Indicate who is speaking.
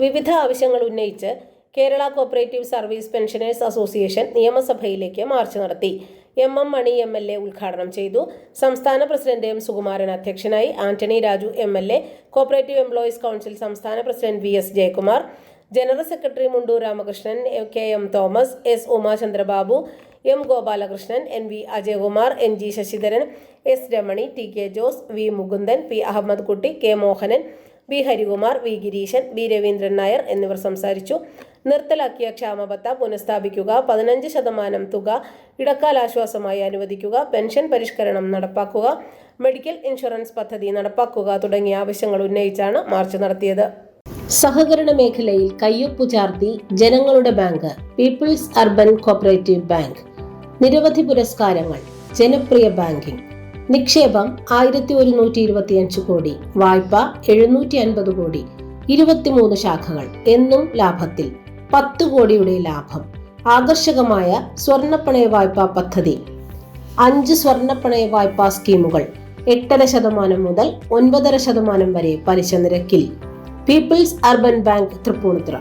Speaker 1: വിവിധ ആവശ്യങ്ങൾ ഉന്നയിച്ച് Kerala cooperative service pensioners association നിയമസഭയിലേക്ക് മാർച്ച് നടത്തി. M M Mani M L A ഉദ്ഘാടനം ചെയ്തു. സംസ്ഥാന പ്രസിഡന്റ് എം സുകുമാരൻ അധ്യക്ഷനായി Antony Raju M L A cooperative employees council സംസ്ഥാന president V S Jayakumar general secretary Mundoor Ramakrishnan K M Thomas S Umachandrababu M Gopalakrishnan N V Ajayakumar N G Sasidharan S Ramani T K Jose V Mukundan P Ahammed Kutty K Mohanan B Harikumar V Gireesan B Raveendran Nair എന്നിവർ സംസാരിച്ചു. നിർത്തലാക്കിയ ക്ഷാമബത്ത പുനഃസ്ഥാപിക്കുക പതിനഞ്ച് ശതമാനം തുക ഇടക്കാലാശ്വാസമായി അനുവദിക്കുക pension പരിഷ്കരണം നടപ്പാക്കുക medical insurance പദ്ധതി നടപ്പാക്കുക തുടങ്ങിയ ആവശ്യങ്ങൾ ഉന്നയിച്ചാണ് മാർച്ച് നടത്തിയത്. സഹകരണ മേഖലയിൽ കയ്യൊപ്പു ചാർത്തി ജനങ്ങളുടെ bank people's urban cooperative bank. നിരവധി പുരസ്കാരങ്ങൾ ജനപ്രിയ ബാങ്കിംഗ്. നിക്ഷേപം ആയിരത്തി ഒരുന്നൂറ്റി ഇരുപത്തിയഞ്ച് കോടി. വായ്പ എഴുന്നൂറ്റി അൻപത് കോടി. ഇരുപത്തിമൂന്ന് ശാഖകൾ. എന്നും ലാഭത്തിൽ. പത്ത് കോടിയുടെ ലാഭം. ആകർഷകമായ സ്വർണപ്പണയ വായ്പാ പദ്ധതി. അഞ്ച് സ്വർണപ്പണയ വായ്പാ സ്കീമുകൾ. എട്ടര ശതമാനം മുതൽ ഒൻപതര ശതമാനം വരെ പലിശ നിരക്കിൽ. People's urban bank Thrippunithura.